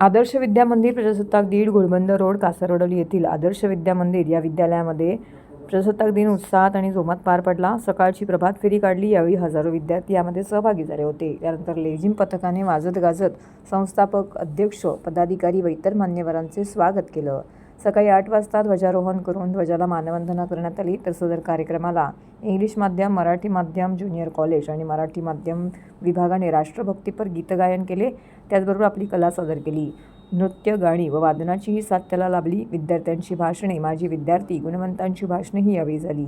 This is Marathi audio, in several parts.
आदर्श विद्या मंदिर प्रजासत्ताक दीड घोडबंद रोड कासरवडोली येथील आदर्श विद्या मंदिर या विद्यालयामध्ये प्रजासत्ताक दिन उत्साहात आणि जोमात पार पडला. सकाळची प्रभात फेरी काढली. यावेळी हजारो विद्यार्थी यामध्ये सहभागी झाले होते. त्यानंतर लेझिम पथकाने वाजत गाजत संस्थापक अध्यक्ष पदाधिकारी व इतर मान्यवरांचे स्वागत केलं. सकाळी आठ वाजता ध्वजारोहण करून ध्वजाला मानवंदना करण्यात आली. तर सदर कार्यक्रमाला इंग्लिश माध्यम मराठी माध्यम ज्युनियर कॉलेज आणि मराठी माध्यम विभागाने राष्ट्रभक्तीपर गीतगायन केले. त्याचबरोबर आपली कला सादर केली. नृत्य गाणी व वादनाचीही साथ त्याला लाभली. विद्यार्थ्यांची भाषणे माजी विद्यार्थी गुणवंतांची भाषणेही यावेळी झाली.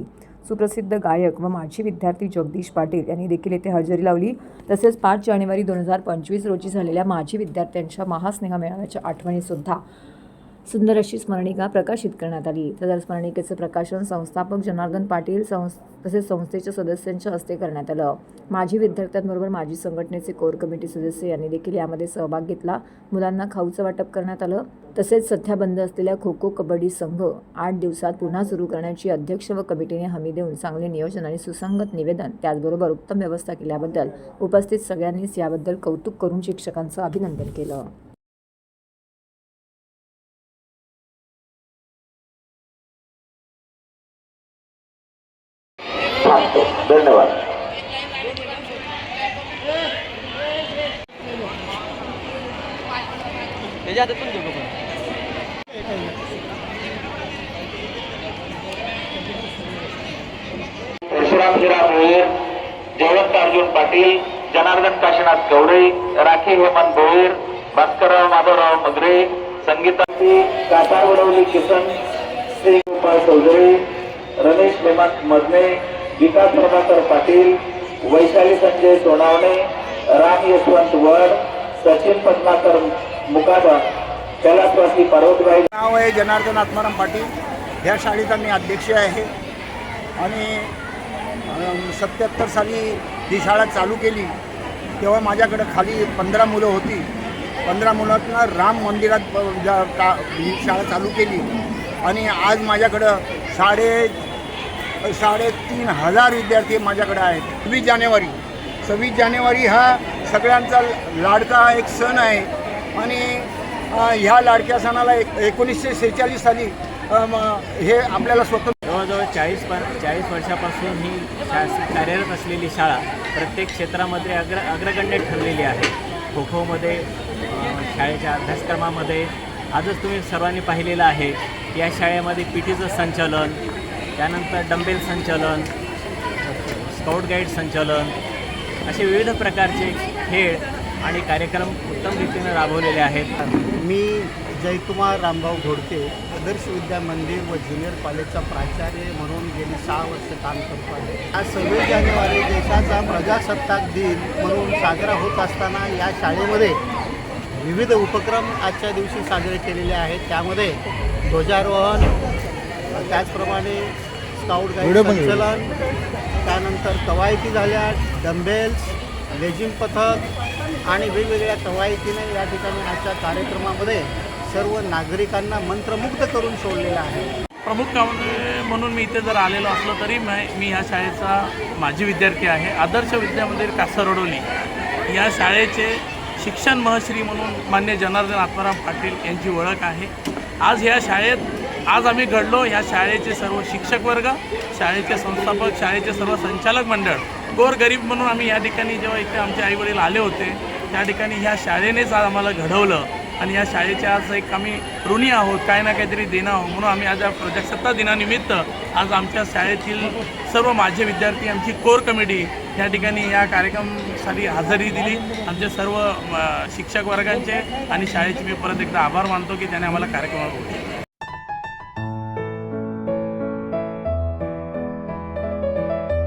सुप्रसिद्ध गायक व माजी विद्यार्थी जगदीश पाटील यांनी देखील येथे हजेरी लावली. तसेच पाच जानेवारी दोन हजार पंचवीस रोजी झालेल्या माजी विद्यार्थ्यांच्या महास्नेह मेळाव्याच्या आठवणीसुद्धा सुंदर अशी स्मरणिका प्रकाशित करण्यात आली. तर स्मरणिकेचं प्रकाशन संस्थापक जनार्दन पाटील संस तसेच संस्थेच्या सदस्यांच्या हस्ते करण्यात आलं. माजी विद्यार्थ्यांबरोबर माजी संघटनेचे कोर कमिटी सदस्य यांनी देखील यामध्ये सहभाग घेतला. मुलांना खाऊचं वाटप करण्यात आलं. तसेच सध्या बंद असलेल्या खो खो कबड्डी संघ आठ दिवसात पुन्हा सुरू करण्याची अध्यक्ष व कमिटीने हमी देऊन चांगले नियोजन आणि सुसंगत निवेदन त्याचबरोबर उत्तम व्यवस्था केल्याबद्दल उपस्थित सगळ्यांनीच याबद्दल कौतुक करून शिक्षकांचं अभिनंदन केलं. थांबतो धन्यवाद. परशुराम हिराम भोईर जयवंत अर्जुन पाटील जनार्दन काशीनाथ गवळे राखी हेमंत भोईर भास्करराव माधवराव मगरे संगीताची कासार वडवली किसन श्री गोपाळ चौधरी रमेश हेमंत मदने विकास प्रभाकर पाटील वैशाली संजय सोनावणे राम यशवंत वड सचिन पद्माकर मुकादम कैलासवासी पार्वतीबाई नाव आहे जनार्दन आत्माराम पाटील. ह्या शाळेचा मी अध्यक्ष आहे. आणि सत्याहत्तर साली ही शाळा चालू केली. तेव्हा माझ्याकडं खाली पंधरा मुलं होती. पंधरा मुलांना राम मंदिरात ही शाळा चालू केली. आणि आज माझ्याकडं साडे साडेतीन हजार विद्यार्थी माझ्याकडे आहेत. सव्वीस जानेवारी. सव्वीस जानेवारी हा सगळ्यांचा लाडका एक सण आहे. आणि ह्या लाडक्या सणाला एक एकोणीसशे सेहेचाळीस साली हे आपल्याला स्वतंत्र जवळजवळ चाळीस प चाळीस वर्षापासून ही शा कार्यरत असलेली शाळा प्रत्येक क्षेत्रामध्ये अग्र अग्रगण्य ठरलेली आहे. खो खोमध्ये शाळेच्या अभ्यासक्रमामध्ये आजच तुम्ही सर्वांनी पाहिलेलं आहे. या शाळेमध्ये पी टीचं संचलन त्यानंतर डंबेल संचलन स्काउट गाईड संचलन असे विविध प्रकारचे खेळ आणि कार्यक्रम उत्तम रीतीने राबवलेले आहेत. मी जयकुमार रामभाऊ घोडके आदर्श विद्या मंदिर व ज्युनियर कॉलेजचा प्राचार्य म्हणून गेली सहा वर्ष काम करतो आहे. आज सव्वीस जानेवारी देशाचा प्रजासत्ताक दिन म्हणून साजरा होत असताना या शाळेमध्ये विविध उपक्रम आजच्या दिवशी साजरे केलेले आहेत. त्यामध्ये ध्वजारोहण त्याचप्रमाणे स्काउट गाईड संचलन त्यानंतर कवायती झाल्या डंबेल्स लेझिम पथक आणि वेगवेगळ्या कवायतीने या ठिकाणी आजच्या कार्यक्रमामध्ये सर्व नागरिकांना मंत्रमुग्ध करून सोडलेलं आहे. प्रमुख काम म्हणून मी इथे जर आलेलो असलो तरी मी मी ह्या शाळेचा माजी विद्यार्थी आहे. आदर्श विद्यामंदिर कासरवडोली या शाळेचे शिक्षण महश्री म्हणून मान्य जनार्दन आत्माराम पाटील यांची ओळख आहे. आज ह्या शाळेत आज आम्ही घडलो ह्या शाळेचे सर्व शिक्षक वर्ग शाळेचे संस्थापक शाळेचे सर्व संचालक मंडळ. गोर गरीब म्हणून आम्ही या ठिकाणी जेव्हा इथे आमचे आईवडील आले होते त्या ठिकाणी ह्या शाळेनेच आज आम्हाला घडवलं. आणि या शाळेचे आज एक आम्ही ऋणी आहोत काय ना काहीतरी देणं आहोत. म्हणून आम्ही आज या प्रजासत्ता दिनानिमित्त आज आमच्या शाळेतील सर्व माझे विद्यार्थी आमची कोर कमिटी या ठिकाणी या कार्यक्रमासाठी हजेरी दिली. आमचे सर्व शिक्षक वर्गांचे आणि शाळेचे मी परत एकदा आभार मानतो की त्याने आम्हाला कार्यक्रमात होते